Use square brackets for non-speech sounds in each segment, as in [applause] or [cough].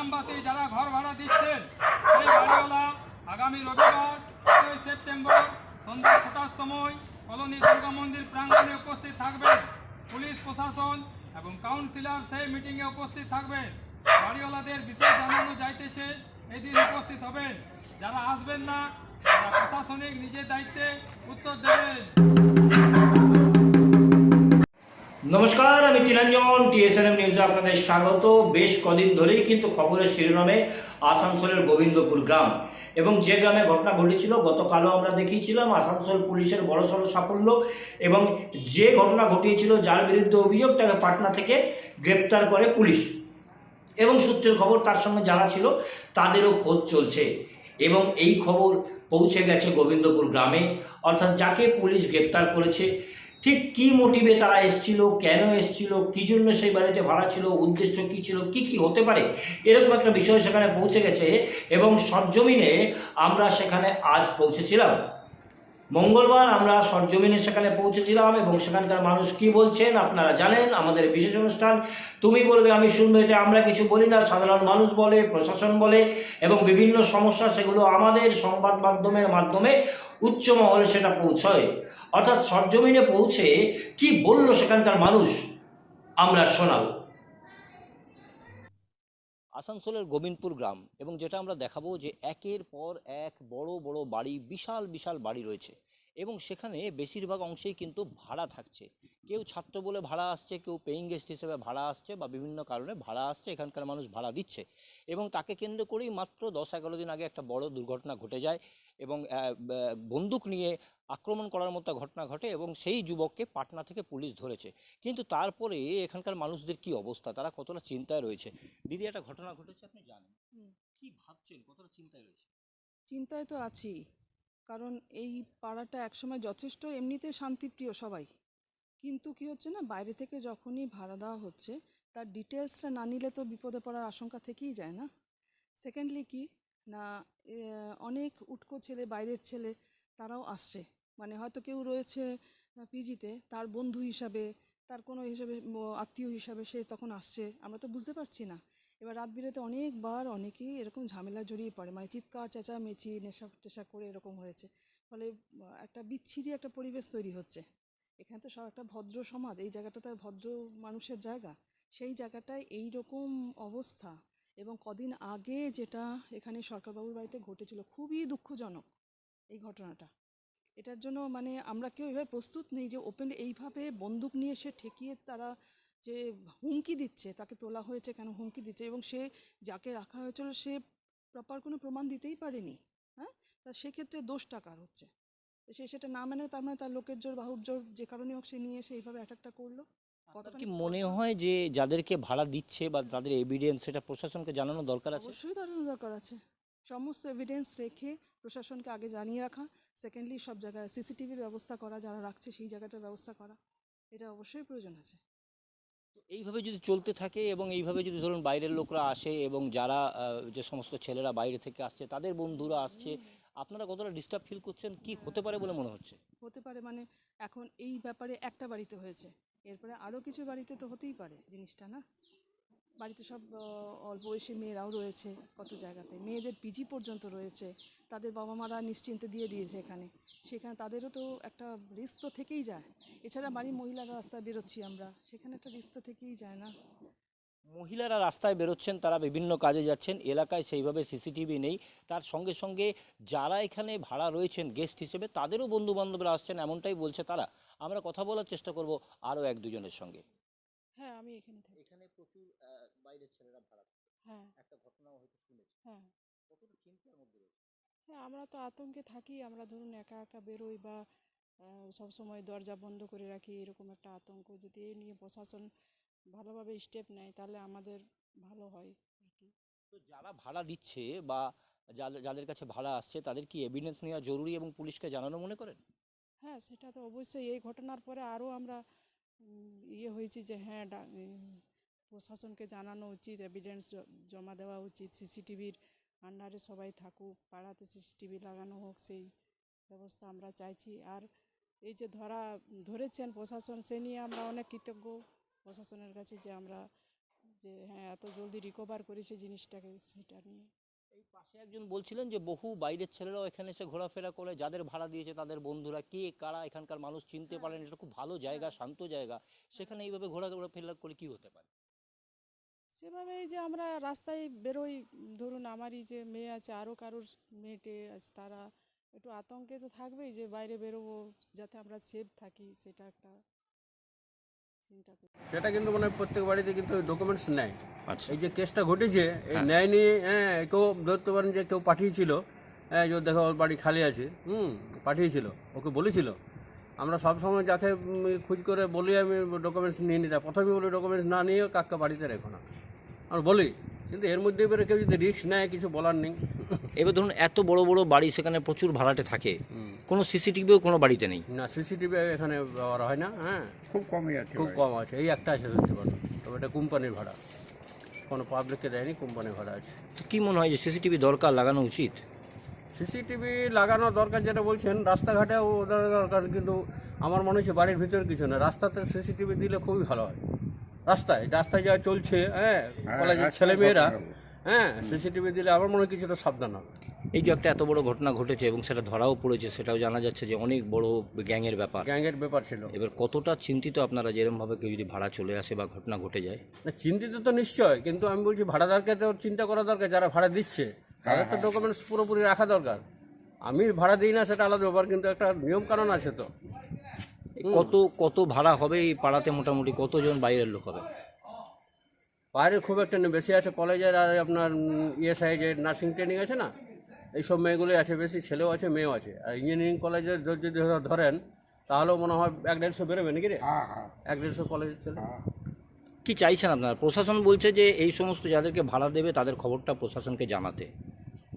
গ্রামবাসী যারা ঘর ভাড়া দিচ্ছেন, সেই বাড়িওয়ালা আগামী রবিবার আটই সেপ্টেম্বর সন্ধ্যা ছটার সময় কলোনি দুর্গা মন্দির প্রাঙ্গণে উপস্থিত থাকবেন পুলিশ, প্রশাসন এবং কাউন্সিলর সেই মিটিংয়ে উপস্থিত থাকবেন। বাড়িওয়ালাদের বিশেষ জানানো যাইতেছে, এদিন উপস্থিত হবেন। যারা আসবেন না, তারা প্রশাসনিক নিজের দায়িত্বে উত্তর দেবেন। নমস্কার, আমি টিনাঞ্জন টিএসএনএম নিউজে আপনাদের স্বাগত। বেশ কদিন ধরেই কিন্তু খবরের শিরোনামে আসানসোলের গোবিন্দপুর গ্রাম এবং যে গ্রামে ঘটনা ঘটেছিল, গতকালও আমরা দেখিয়েছিলাম আসানসোল পুলিশের বড়সড় সাফল্য এবং যে ঘটনা ঘটিয়েছিল, যার বিরুদ্ধে অভিযোগ তাকে পাটনা থেকে গ্রেপ্তার করে পুলিশ। এবং সূত্রের খবর তার সঙ্গে যারা ছিল, তাদেরও খোঁজ চলছে। এবং এই খবর পৌঁছে গেছে গোবিন্দপুর গ্রামে। অর্থাৎ যাকে পুলিশ গ্রেপ্তার করেছে ঠিক কি মোটিভে তারা এসছিল, কেন এসছিল, কি জন্য সেই বাড়িতে ভাড়া ছিল, উদ্দেশ্য কি ছিল, কি কি হতে পারে, এরকম একটা বিষয় সেখানে পৌঁছে গেছে এবং সরজমিনে আমরা সেখানে আজ পৌঁছেছিলাম। মঙ্গলবার আমরা সরজমিনে সেখানে পৌঁছেছিলাম এবং সেখানকার মানুষ কি বলছেন আপনারা জানেন, আমাদের বিশেষ অনুষ্ঠান, তুমি বলবে আমি শুনব এটা আমরা কিছু বলি না, সাধারণ মানুষ বলে, প্রশাসন বলে, এবং বিভিন্ন সমস্যা সেগুলো আমাদের সংবাদ মাধ্যমের মাধ্যমে উচ্চ মহলে সেটা পৌঁছয়। অর্থাৎ সরজমিনে পৌঁছে কি বলল সেখানকার মানুষ, আমরা শোনাবো। আসানসোলের গোবিন্দপুর গ্রাম, এবং যেটা আমরা দেখাবো যে একের পর এক বড় বড় বাড়ি, বিশাল বিশাল বাড়ি রয়েছে। এবং সেখানে বেশিরভাগ অংশেই কিন্তু ভাড়া থাকছে। কেউ ছাত্র বলে ভাড়া আসছে, কেউ পেইং গেস্ট হিসেবে ভাড়া আসছে, বা বিভিন্ন কারণে ভাড়া আসছে, এখানকার মানুষ ভাড়া দিচ্ছে। এবং তাকে কেন্দ্র করেই মাত্র দশ এগারো দিন আগে একটা বড় দুর্ঘটনা ঘটে যায়। এবং বন্দুক নিয়ে আক্রমণ করার মতো ঘটনা ঘটে এবং সেই যুবককে পাটনা থেকে পুলিশ ধরেছে। কিন্তু তারপরে এখানকার মানুষদের কি অবস্থা? তারা কতটা চিন্তায় রয়েছে? দিদি একটা ঘটনা ঘটেছে আপনি জানেন? কি ভাবছেন? কতটা চিন্তায় রয়েছে? চিন্তায় তো আছি। কারণ এই পাড়াটা একসময় যথেষ্ট এমনিতে শান্তিপ্রিয় সবাই। কিন্তু কি হচ্ছে না বাইরে থেকে যখনই ভাড়া দেওয়া হচ্ছে তার ডিটেলসটা না নিলে তো বিপদে পড়ার আশঙ্কা থেকেই যায় না। সেকেন্ডলি কি না অনেক উটকো ছেলে বাইরের ছেলে তারাও আসছে। মানে হয়তো কেউ রয়েছে পিজিতে, তার বন্ধু হিসাবে, তার কোনো হিসাবে আত্মীয় হিসাবে সে তখন আসছে। আমরা তো বুঝতে পারছি না। এবার রাত বিরেতে অনেকবার অনেকেই এরকম ঝামেলা জড়িয়ে পড়ে। মানে চিৎকার, চেঁচামেচি, নেশা টেশা করে এরকম হয়েছে। ফলে একটা বিচ্ছিরি একটা পরিবেশ তৈরি হচ্ছে। এখানে তো সব একটা ভদ্র সমাজ। এই জায়গাটা তো ভদ্র মানুষের জায়গা। সেই জায়গাটায় এই রকম অবস্থা। এবং কদিন আগে যেটা এখানে সরকারবাবুর বাড়িতে ঘটেছিল, খুবই দুঃখজনক এই ঘটনাটা। এটার জন্য মানে আমরা কেউ এভাবে প্রস্তুত নেই যে ওপেন এইভাবে বন্দুক নিয়ে সে ঠেকিয়ে তারা যে হুমকি দিচ্ছে তাকে তোলা হয়েছে কেন হুমকি দিচ্ছে এবং সে যাকে রাখা হয়েছিল সে প্রপার কোনো প্রমাণ দিতেই পারেনি হ্যাঁ? তা সেক্ষেত্রে দোষটা কার হচ্ছে? সে সেটা না মানে তার মানে তার লোকের জোর বাহুর জোর যে কারণে হোক সে নিয়ে এসে এইভাবে অ্যাটাকটা করল। কি মনে হয় যে যাদেরকে ভাড়া দিচ্ছে বা তাদের এভিডেন্স সেটা প্রশাসনকে জানানো দরকার আছে? অবশ্যই জানানো দরকার আছে। সমস্ত এভিডেন্স রেখে প্রশাসনকে আগে জানিয়ে রাখা সেকেন্ডলি সব জায়গায় সিসিটিভির ব্যবস্থা করা যারা রাখছে সেই জায়গাটার ব্যবস্থা করা এটা অবশ্যই প্রয়োজন আছে। তো এইভাবে যদি চলতে থাকে এবং এইভাবে যদি ধরুন বাইরের লোকরা আসে এবং যারা যে সমস্ত ছেলেরা বাইরে থেকে আসছে তাদের বন্ধুরা আসছে আপনারা কতটা ডিস্টার্ব ফিল করছেন? কি হতে পারে বলে মনে হচ্ছে? হতে পারে মানে এখন এই ব্যাপারে একটা বাড়িতে হয়েছে। এরপরে আরও কিছু বাড়িতে তো হতেই পারে জিনিসটা না? বাড়িতে সব অল্প বয়সী মেয়েরাও রয়েছে কত জায়গাতে। মেয়েদের পিজি পর্যন্ত রয়েছে। তাদের বাবা মারা নিশ্চিন্তে দিয়ে দিয়েছে এখানে। সেখানে তাদেরও তো একটা রিস্ক তো থেকেই যায়। এছাড়া বাড়ির মহিলারা রাস্তায় বেরোচ্ছি আমরা। সেখানে একটা রিস্ক তো থেকেই যায় না। মহিলারা রাস্তায় বেরোচ্ছেন তারা বিভিন্ন কাজে যাচ্ছেন। এলাকায় সেইভাবে সিসিটিভি নেই। তার সঙ্গে সঙ্গে যারা এখানে ভাড়া রয়েছেন গেস্ট হিসেবে তাদেরও বন্ধু বান্ধবরা আসছেন এমনটাই বলছে তারা। আমরা কথা বলার চেষ্টা করব আরও এক দুজনের সঙ্গে। হ্যাঁ আমি এখানে থাকি। এখানে প্রচুর বাইরের ছেলেরা ভাড়া হ্যাঁ। একটা ঘটনাও হয়তো শুনেছি। হ্যাঁ। কতটা চিন্তার মধ্যে রয়েছে? হ্যাঁ আমরা তো আতঙ্কে থাকি আমরা ধরুন একা একা বেরোই বা সবসময় দরজা বন্ধ করে রাখি এরকম একটা আতঙ্ক। যদি এই নিয়ে প্রশাসন ভালোভাবে স্টেপ নেয় তাহলে আমাদের ভালো হয় কি। তো যারা ভাড়া দিচ্ছে বা যাদের কাছে ভাড়া আসছে তাদের কি এভিডেন্স নেওয়া জরুরি এবং পুলিশকে জানানো মনে করেন? হ্যাঁ সেটা তো অবশ্যই। এই ঘটনার পরে আরও আমরা ইয়ে হয়েছি যে হ্যাঁ প্রশাসনকে জানানো উচিত এভিডেন্স জমা দেওয়া উচিত সিসিটিভির আন্ডারে সবাই থাকুক পাড়াতে সিসিটিভি লাগানো হোক সেই ব্যবস্থা আমরা চাইছি। আর এই যে ধরা ধরেছেন প্রশাসন সে নিয়ে আমরা অনেক কৃতজ্ঞ প্রশাসনের কাছে যে আমরা যে হ্যাঁ এত জলদি রিকভার করেছে জিনিসটাকে সেটা নিয়ে। এই পাশে একজন বলছিলেন যে বহু বাইরের ছেলেরাও এখানে এসে ঘোরাফেরা করে যাদের ভাড়া দিয়েছে তাদের বন্ধুরা কে কারা এখানকার মানুষ চিনতে পারেন এটা খুব ভালো জায়গা শান্ত জায়গা। সেখানে এইভাবে ঘোরাফেরা করে কি হতে পারে? সেভাবেই যে আমরা রাস্তায় বেরোই। ধরুন আমারই যে মেয়ে আছে আরও কারোর মেয়ে টেয়ে আছে তারা একটু আতঙ্কে তো থাকবেই যে বাইরে বেরোবো যাতে আমরা সেফ থাকি সেটা একটা চিন্তা করি। সেটা কিন্তু মানে প্রত্যেক বাড়িতে কিন্তু ডকুমেন্টস নেয়। আচ্ছা। এই যে কেসটা ঘটেছে এই নেয়নি হ্যাঁ কেউ ধরতে পারেন যে কেউ পাঠিয়েছিল হ্যাঁ যে দেখো ওর বাড়ি খালি আছে হুম পাঠিয়েছিল ওকে বলেছিল। আমরা সব সময় যাকে খুঁজ করে বলি আমি ডকুমেন্টস নিয়ে নিতে। প্রথমে বলি ডকুমেন্টস না নিয়ে কাকা বাড়িতে রেখো না। আমরা বলি কিন্তু এর মধ্যে এবারে কেউ যদি রিস্ক নেয় কিছু বলার নেই। এবার ধরুন এত বড় বড় বাড়ি সেখানে প্রচুর ভাড়াটে থাকে। কোনো সিসিটিভিও কোনো বাড়িতে নেই। না সিসিটিভি এখানে ব্যবহার হয় না হ্যাঁ। খুব কমই আছে খুব কম আছে এই একটা আছে ধরতে পারো। তবে এটা কোম্পানির ভাড়া। কোনো পাবলিককে দেয়নি কোম্পানির ভাড়া আছে। তো কি মনে হয় যে সিসিটিভি দরকার লাগানো উচিত? সিসিটিভি লাগানো দরকার যেটা বলছেন রাস্তাঘাটেও দরকার কিন্তু আমার মনে হচ্ছে বাড়ির ভিতরে কিছু না। রাস্তাতে সিসিটিভি দিলে খুবই ভালো হয়। রাস্তায় রাস্তায় যা চলছে হ্যাঁ কলেজের রাস্তা ছেলেমেয়েরা। হ্যাঁ সিসিটিভি দিলে আমার মনে হয় কিছুটা সাবধান হবে। এই যে একটা এত বড় ঘটনা ঘটেছে এবং সেটা ধরাও পড়েছে সেটাও জানা যাচ্ছে যে অনেক বড় গ্যাংয়ের ব্যাপার। গ্যাংয়ের ব্যাপার ছিল। এবার কতটা চিন্তিত আপনারা যেরমভাবে কেউ যদি ভাড়া চলে আসে বা ঘটনা ঘটে যায়? না চিন্তিত তো নিশ্চয় কিন্তু আমি বলছি ভাড়াদারকে তো চিন্তা করা দরকার যারা ভাড়া দিচ্ছে। তাদের তো ডকুমেন্টস পুরোপুরি রাখা দরকার। আমি ভাড়া দিই না সেটা আলাদা ব্যাপার কিন্তু একটা নিয়ম কানুন আছে তো। কত কত ভাড়া হবে এই পাড়াতে মোটামুটি? কতজন বাইরের লোক হবে? বাইরে খুব একটা বেশি আছে কলেজের আর আপনার ইএসআই যে নার্সিং ট্রেনিং আছে না? এইসব মেয়েগুলোই আছে বেশি ছেলেও আছে মেয়েও আছে। আর ইঞ্জিনিয়ারিং কলেজের যদি ধরেন তাহলেও মনে হয় এক দেড়শো বেরোবে নাকি রে? হ্যাঁ হ্যাঁ। এক দেড়শো কলেজের ছেলে। হ্যাঁ। কি চাইছেন আপনার? প্রশাসন বলছে যে এই সমস্ত যাদেরকে ভাড়া দেবে তাদের খবরটা প্রশাসনকে জানাতে।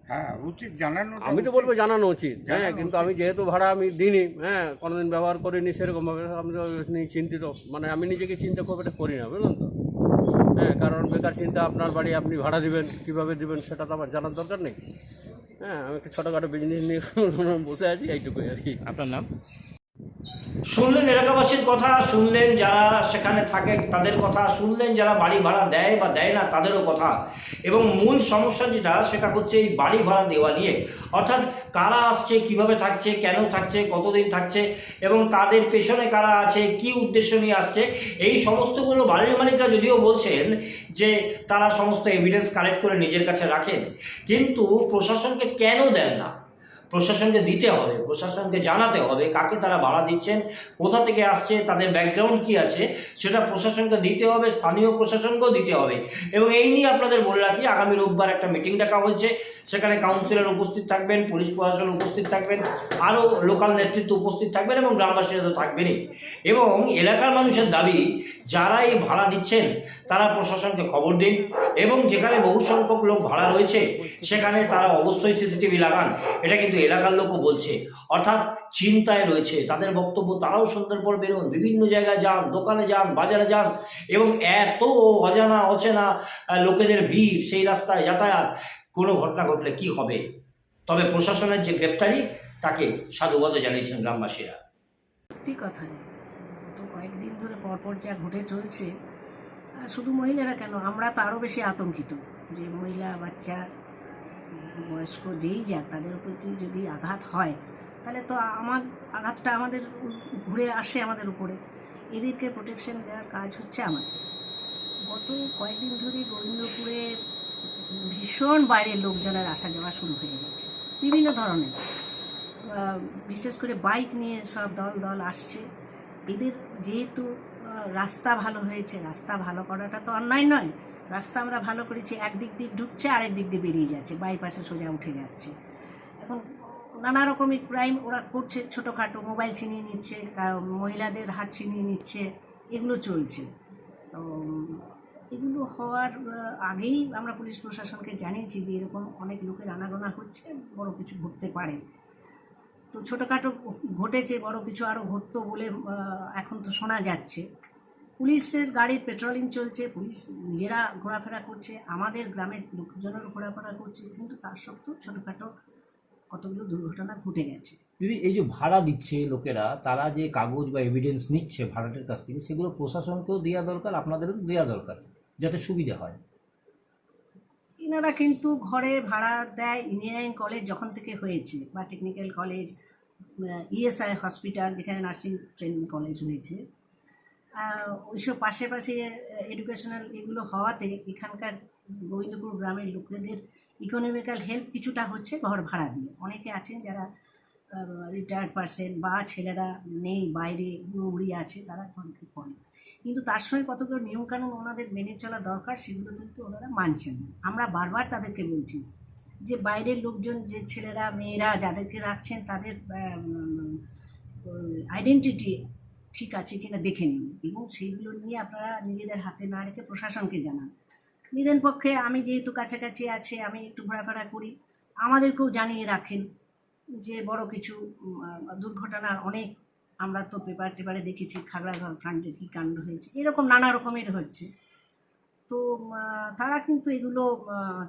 হ্যাঁ উচিত জানানো আমি তো বলব জানানো উচিত। হ্যাঁ কিন্তু আমি যেহেতু ভাড়া আমি দিইনি হ্যাঁ কোনোদিন ব্যবহার করিনি সেরকমভাবে আমি তো নিয়ে চিন্তিত। মানে আমি নিজেকে চিন্তা খুব একটা করি না বুঝলেন তো? হ্যাঁ কারণ বেকার চিন্তা আপনার বাড়ি আপনি ভাড়া দিবেন কীভাবে দিবেন সেটা তো আমার জানার দরকার নেই। হ্যাঁ আমি একটা ছোটোখাটো বিজনেস নিয়ে [laughs] বসে আছি এইটুকুই আর কি। আপনার নাম? শুনলেন এলাকাবাসীর কথা, শুনলেন যারা সেখানে থাকে তাদের কথা, শুনলেন যারা বাড়ি ভাড়া দেয় বা দেয় না তাদেরও কথা। এবং মূল সমস্যা যেটা, সেটা হচ্ছে এই বাড়ি ভাড়া দেওয়া নিয়ে। অর্থাৎ কারা আসছে, কীভাবে থাকছে, কেন থাকছে, কতদিন থাকছে, এবং তাদের পেছনে কারা আছে, কি উদ্দেশ্য নিয়ে আসছে, এই সমস্তগুলো বাড়ির মালিকরা যদিও বলছেন যে তারা সমস্ত এভিডেন্স কালেক্ট করে নিজের কাছে রাখেন, কিন্তু প্রশাসনকে কেন দেন না? প্রশাসনকে দিতে হবে, প্রশাসনকে জানাতে হবে কাকে তারা ভাড়া দিচ্ছেন, কোথা থেকে আসছে, তাদের ব্যাকগ্রাউন্ড কি আছে, সেটা প্রশাসনকে দিতে হবে, স্থানীয় প্রশাসনকেও দিতে হবে। এবং এই নিয়ে আপনাদের বলে রাখি, আগামী রোববার একটা মিটিং ডাকা হয়েছে, সেখানে কাউন্সিলর উপস্থিত থাকবেন পুলিশ প্রশাসন উপস্থিত থাকবেন, আরও লোকাল নেতৃত্ব উপস্থিত থাকবেন এবং গ্রামবাসীরা তো থাকবেনই। এবং এলাকার মানুষের দাবি যারা এই ভাড়া দিচ্ছেন, তারা প্রশাসনকে খবর দিন এবং যেখানে বহু সংখ্যক লোক ভাড়া রয়েছে, সেখানে তারা অবশ্যই সিসিটিভি লাগান। এটা কিন্তু এলাকার লোকও বলছে। অর্থাৎ চিন্তায় রয়েছে। তাদের বক্তব্য তারাও সন্ধ্যার পর বেরোন। বিভিন্ন জায়গায় যান, দোকানে যান, বাজারে যান এবং এত অজানা, অচেনা লোকেদের ভিড়, সেই রাস্তায় যাতায়াত, কোনো ঘটনা ঘটলে কি হবে? তবে প্রশাসনের যে গ্রেপ্তারি, তাকে সাধুবাদ জানিয়েছেন গ্রামবাসীরা। সত্যি কথা। তো কয়েকদিন ধরে পরপর যা ঘটে চলছে শুধু মহিলারা কেন? আমরা তো আরও বেশি আতঙ্কিত যে মহিলা, বাচ্চা বয়স্ক যেই যাক, তাদের প্রতি যদি আঘাত হয়, তাহলে তো আমার আঘাতটা আমাদের ঘুরে আসে আমাদের উপরে। এদেরকে প্রোটেকশন দেওয়ার কাজ হচ্ছে আমাদের। গত কয়েকদিন ধরে গোবিন্দপুরে ভীষণ বাইরের লোকজনের আসা যাওয়া শুরু হয়ে গেছে, বিভিন্ন ধরনের। বিশেষ করে বাইক নিয়ে সব দল দল আসছে। এদের যেহেতু রাস্তা ভালো হয়েছে, রাস্তা ভালো করাটা তো অন্যায় নয়। রাস্তা আমরা ভালো করেছি, একদিক দিয়ে ঢুকছে, আরেক দিক দিয়ে বেরিয়ে যাচ্ছে, বাইপাসে সোজা উঠে যাচ্ছে। এখন নানা রকমের ক্রাইম ওরা করছে, ছোটোখাটো মোবাইল ছিনিয়ে নিচ্ছে মহিলাদের হাত ছিনিয়ে নিচ্ছে, এগুলো চলছে। তো, এগুলো হওয়ার আগেই আমরা পুলিশ প্রশাসনকে জানিয়েছি যে এরকম অনেক লোকের আনাগোনা হচ্ছে, বড় কিছু ঘটতে পারে। তো ছোটোখাটো ঘটেছে, বড় কিছু আরও ঘটতো বলে এখন তো শোনা যাচ্ছে। পুলিশের গাড়ির পেট্রোলিং চলছে, পুলিশ নিজেরা ঘোরাফেরা করছে, আমাদের গ্রামের লোকজনেরও ঘোরাফেরা করছে, কিন্তু তার সত্ত্বেও ছোটোখাটো কতগুলো দুর্ঘটনা ঘটে গেছে। দিদি, এই যে ভাড়া দিচ্ছে লোকেরা, তারা যে কাগজ বা এভিডেন্স নিচ্ছে ভাড়াটের কাছ থেকে, সেগুলো প্রশাসনকেও দেওয়া দরকার, আপনাদেরও দেওয়া দরকার, যাতে সুবিধা হয়। এনারা কিন্তু ঘরে ভাড়া দেয় ইঞ্জিনিয়ারিং কলেজ যখন থেকে হয়েছে বা টেকনিক্যাল কলেজ ইএসআই হসপিটাল যেখানে নার্সিং ট্রেনিং কলেজ হয়েছে। ওইসব পাশে পাশে এডুকেশনাল এগুলো হওয়াতে এখানকার গোবিন্দপুর গ্রামের লোকেদের ইকোনমিক্যাল হেল্প কিছুটা হচ্ছে ঘর ভাড়া দিয়ে। অনেকে আছেন যারা রিটায়ার্ড পার্সন বা ছেলেরা নেই, বাইরে বুড়ি আছে, তারা কন্ট্রিট করে। কিন্তু তার সঙ্গে কতগুলো নিয়মকানুন ওনাদের মেনে চলা দরকার সেগুলো কিন্তু ওনারা মানছেন না। আমরা বারবার তাদেরকে বলছি যে বাইরের লোকজন, যে ছেলেরা, মেয়েরা যাদেরকে রাখছেন তাদের আইডেন্টিটি ঠিক আছে কিনা দেখে নিন এবং সেইগুলো নিয়ে আপনারা নিজেদের হাতে না রেখে প্রশাসনকে জানান। নিদেন পক্ষে আমি যেহেতু কাছাকাছি আছে, আমি একটু ঘোরাফেরা করি। আমাদেরকেও জানিয়ে রাখেন যে বড় কিছু দুর্ঘটনার অনেক আমরা তো পেপার টেপারে দেখেছি খাগড়াঘর কাণ্ডে কী কাণ্ড হয়েছে, এরকম নানা রকমের হচ্ছে। তো তারা কিন্তু এগুলো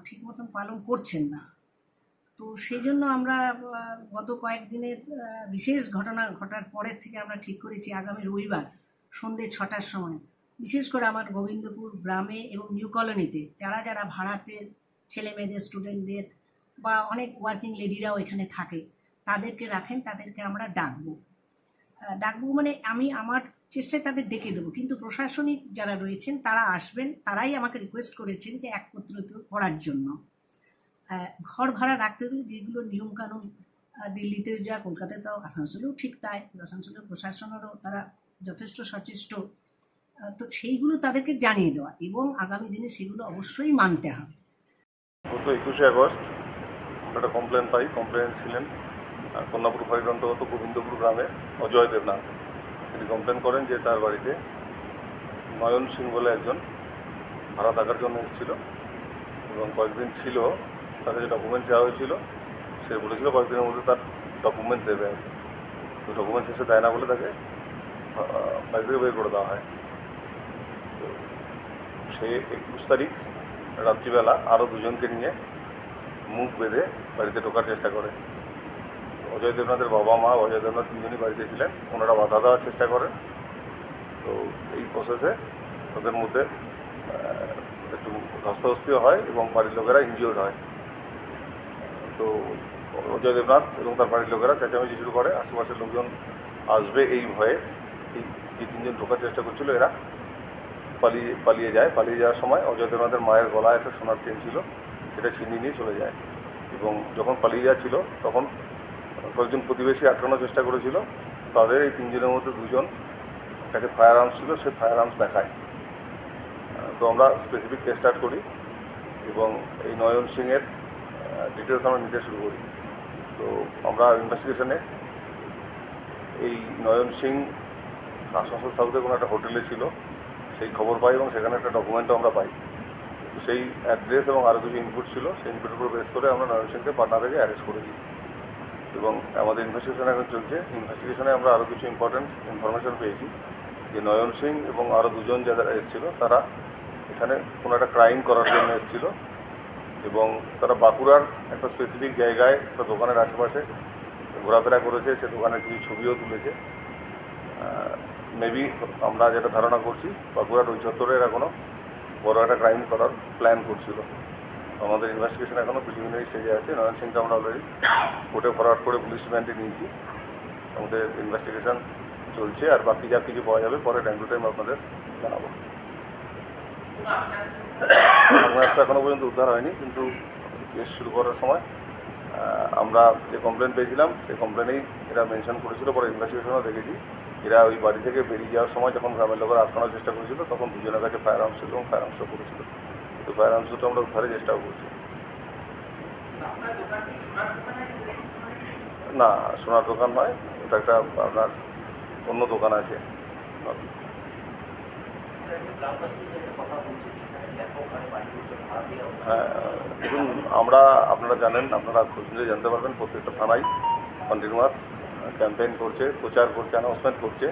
ঠিক মতন পালন করছেন না। তো সেই জন্য আমরা গত কয়েকদিনের বিশেষ ঘটনা ঘটার পরের থেকে আমরা ঠিক করেছি আগামী রবিবার সন্ধ্যে ছটার সময়। বিশেষ করে আমার গোবিন্দপুর গ্রামে এবং নিউ কলোনিতে যারা যারা ভাড়াতে ছেলে মেয়েদের স্টুডেন্টদের বা অনেক ওয়ার্কিং লেডিরাও এখানে থাকে, তাদেরকে রাখেন, তাদেরকে আমরা ডাকবো। ডাকবো মানে আমি আমার চেষ্টায় তাদের ডেকে দেবো। কিন্তু প্রশাসনিক যারা রয়েছেন, তারা আসবেন, তারাই আমাকে রিকোয়েস্ট করেছেন যে একত্রিত করার জন্য। ঘর ভাড়া রাখতে হলে যেগুলো নিয়মকানুন দিল্লিতে যা, কলকাতায় তাও, আসানসোলেও ঠিক তাই। আসানসোলের প্রশাসনেরও তারা যথেষ্ট সচেষ্ট। তো সেইগুলো তাদেরকে জানিয়ে দেওয়া এবং আগামী দিনে সেগুলো অবশ্যই মানতে হবে। গত একুশে আগস্ট একটা কমপ্লেন পাই কমপ্লেন ছিলেন কন্যাপুর ফাঁড়ির অন্তর্গত গোবিন্দপুর গ্রামে অজয় দেবনাথ। তিনি কমপ্লেন করেন যে তার বাড়িতে নয়ন সিং বলে একজন ভাড়া থাকার জন্য এসেছিল এবং কয়েকদিন ছিল, তাকে যে ডকুমেন্ট চাওয়া হয়েছিল, সে বলেছিল কয়েকদিনের মধ্যে তার ডকুমেন্ট দেবে। তো ডকুমেন্ট শেষে দেয় না বলে তাকে বাড়ি থেকে বের করে দেওয়া হয়। তো সে একুশ তারিখ রাত্রিবেলা আরও দুজনকে নিয়ে মুখ বেঁধে বাড়িতে ঢোকার চেষ্টা করে। অজয় দেবনাথের বাবা মা, অজয় দেবনাথ তিনজনই বাড়িতে ছিলেন। ওনারা বাধা দেওয়ার চেষ্টা করেন। তো এই প্রসেসে তাদের মধ্যে একটু ধস্তাধস্তিও হয় এবং বাড়ির লোকেরা ইনজিওর হয়। তো অজয় দেবনাথ এবং তার বাড়ির লোকেরা চেঁচামেচি শুরু করে। আশেপাশের লোকজন আসবে এই ভয়ে। এই যে তিনজন ঢোকার চেষ্টা করছিল, এরা পালিয়ে পালিয়ে যায়। পালিয়ে যাওয়ার সময় অজয় দেবনাথের মায়ের গলায় একটা সোনার চেন ছিল। সেটা ছিনিয়ে নিয়ে চলে যায়। এবং যখন পালিয়ে যাচ্ছিল, তখন কয়েকজন প্রতিবেশী আটকানোর চেষ্টা করেছিল। তাদের এই তিনজনের মধ্যে দুজন কাছে ফায়ার আর্মস ছিল, সে ফায়ার আর্মস দেখায়। তো আমরা স্পেসিফিক কেস স্টার্ট করি এবং এই নয়ন সিংয়ের ডিটেলস আমরা নিতে শুরু করি। তো আমরা ইনভেস্টিগেশনে এই নয়ন সিং আসানসোল সাউথে কোনো একটা হোটেলে ছিল, সেই খবর পাই এবং সেখানে একটা ডকুমেন্টও আমরা পাই। তো সেই অ্যাড্রেস এবং আরও কিছু ইনপুট ছিল, সেই ইনপুটের উপর বেস করে আমরা নয়ন সিংকে পাটনা থেকে অ্যারেস্ট করেছি। এবং আমাদের ইনভেস্টিগেশন এখন চলছে। ইনভেস্টিগেশনে আমরা আরও কিছু ইম্পর্টেন্ট ইনফরমেশন পেয়েছি। যে নয়ন সিং এবং আরও দুজন যারা এসেছিল, তারা এখানে কোনো একটা ক্রাইম করার জন্য এসেছিল এবং তারা বাঁকুড়ার একটা স্পেসিফিক জায়গায় একটা দোকানের আশেপাশে ঘোরাফেরা করেছে, সে দোকানের কিছু ছবিও তুলেছে। মেবি আমরা যেটা ধারণা করছি, বাঁকুড়ার ওই চত্বরে এরা কোনো বড় একটা ক্রাইম করার প্ল্যান করছিল। আমাদের ইনভেস্টিগেশন এখনও প্রিলিমিনারি স্টেজে আছে। নয়ন সিংকে আমরা অলরেডি কোর্টে ফরওয়ার্ড করে পুলিশ রিমান্ডে নিয়েছি। আমাদের ইনভেস্টিগেশন চলছে আর বাকি যা কিছু পাওয়া যাবে পরে টাইম টু টাইম আপনাদের জানাব। আগ্নেয়াস্ত্র এখনও পর্যন্ত উদ্ধার হয়নি, কিন্তু কেস শুরু করার সময় আমরা যে কমপ্লেন পেয়েছিলাম, সেই কমপ্লেনেই এরা মেনশন করেছিল, পরে ইনভেস্টিগেশনও দেখেছি। এরা ওই বাড়ি থেকে বেরিয়ে যাওয়ার সময় যখন গ্রামের লোকেরা আটকানোর চেষ্টা করেছিল, তখন দুজনের কাছে ফায়ার আর্মস ছিল এবং ফায়ার আর্মসও করেছিল তো ফায়ার আর্মস দুটো আমরা উদ্ধারের চেষ্টাও করছি। না, সোনার দোকান নয় ওটা একটা আপনার অন্য দোকান আছে। হ্যাঁ আমরা, আপনারা জানেন, আপনারা খোঁজ নিলে জানতে পারবেন, প্রত্যেকটা থানায় কন্টিনিউয়াস ক্যাম্পেইন করছে, প্রচার করছে অ্যানাউন্সমেন্ট করছে,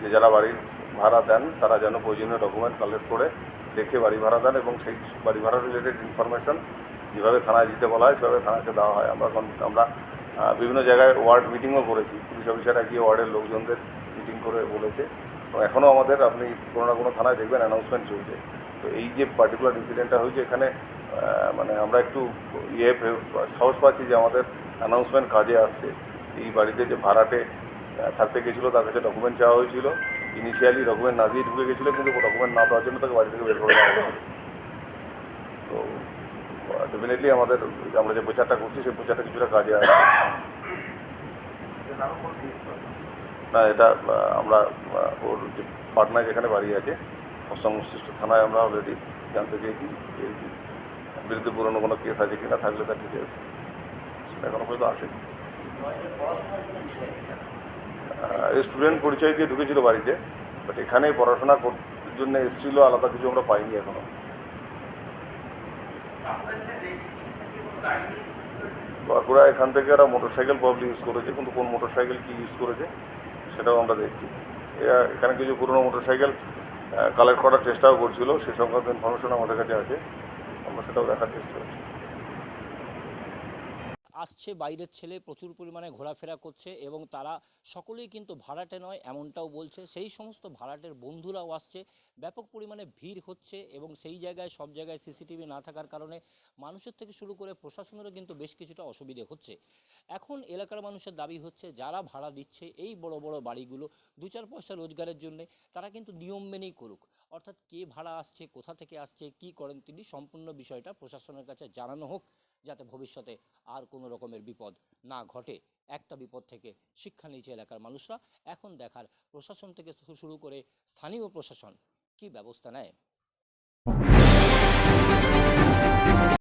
যে যারা বাড়ির ভাড়া দেন, তারা যেন প্রয়োজনীয় ডকুমেন্ট কালেক্ট করে দেখে বাড়ি ভাড়া দেন এবং সেই বাড়ি ভাড়া রিলেটেড ইনফরমেশন যেভাবে থানায় দিতে বলা হয়, সেভাবে থানাকে দেওয়া হয়। আমরা আমরা বিভিন্ন জায়গায় ওয়ার্ড মিটিংও করেছি। পুলিশ অফিসাররা গিয়ে ওয়ার্ডের লোকজনদের মিটিং করে বলেছে। এবং এখনও আমাদের, আপনি কোনো না কোনো থানায় দেখবেন অ্যানাউন্সমেন্ট চলছে। তো এই যে পার্টিকুলার ইনসিডেন্টটা হয়েছে, এখানে মানে আমরা একটু ইয়ে সাহস পাচ্ছি যে আমাদের অ্যানাউন্সমেন্ট কাজে আসছে। এই বাড়িতে যে ভাড়াটে থাকতে গেছিল, তার কাছে ডকুমেন্ট চাওয়া হয়েছিল। ইনিশিয়ালি ডকুমেন্ট না দিয়ে ঢুকে গেছিল, কিন্তু ডকুমেন্ট না দেওয়ার জন্য তাকে বাড়ি থেকে বের করে দেওয়া তো ডেফিনেটলি আমাদের, আমরা যে প্রচারটা করছি, সেই প্রচারটা কিছুটা কাজে আসছে না, এটা আমরা ওর যে পাটনায় যেখানে বাড়ি আছে ওর সংশ্লিষ্ট থানায় আমরা অলরেডি জানতে চেয়েছি, এর বিরুদ্ধে পুরনো কোনো কেস আছে কিনা, থাকলে তার ডিটেলস সেটা এখনও পর্যন্ত আসেনি। স্টুডেন্ট পরিচয় দিয়ে ঢুকেছিল বাড়িতে বাট এখানে পড়াশোনা জন্য এসেছিল, আলাদা কিছু আমরা পাইনি এখনও। বাঁকুড়া এখান থেকে ওরা মোটর সাইকেল প্রবলি ইউজ করেছে, কিন্তু কোন মোটর সাইকেল কী ইউজ করেছে, সেটাও আমরা দেখছি। এখানে কিছু পুরনো মোটর সাইকেল কালেক্ট করার চেষ্টাও করছিল, সে সংক্রান্ত ইনফরমেশন আমাদের কাছে আছে, আমরা সেটাও দেখার চেষ্টা করছি। আসছে, বাইরের ছেলে প্রচুর পরিমাণে ঘোরাফেরা করছে এবং তারা সকলেই কিন্তু ভাড়াটে নয় এমনটাও বলছে। সেই সমস্ত ভাড়াটের বন্ধুরাও আসছে, ব্যাপক পরিমাণে ভিড় হচ্ছে এবং সেই জায়গায়, সব জায়গায় সিসিটিভি না থাকার কারণে মানুষের থেকে শুরু করে প্রশাসনেরও কিন্তু বেশ কিছুটা অসুবিধে হচ্ছে। এখন এলাকার মানুষের দাবি হচ্ছে, যারা ভাড়া দিচ্ছে এই বড় বড় বাড়িগুলো দু চার পয়সা রোজগারের জন্য, তারা কিন্তু নিয়ম মেনেই করুক। অর্থাৎ কে ভাড়া আসছে, কোথা থেকে আসছে, কি করেন, তিনি সম্পূর্ণ বিষয়টা প্রশাসনের কাছে জানানো হোক। যাতে ভবিষ্যতে আর কোনো রকমের বিপদ না ঘটে। একটা বিপদ থেকে শিক্ষা নিচে এলাকার মানুষরা। এখন দেখার প্রশাসন থেকে শুরু করে স্থানীয় প্রশাসন কি ব্যবস্থা নেয়?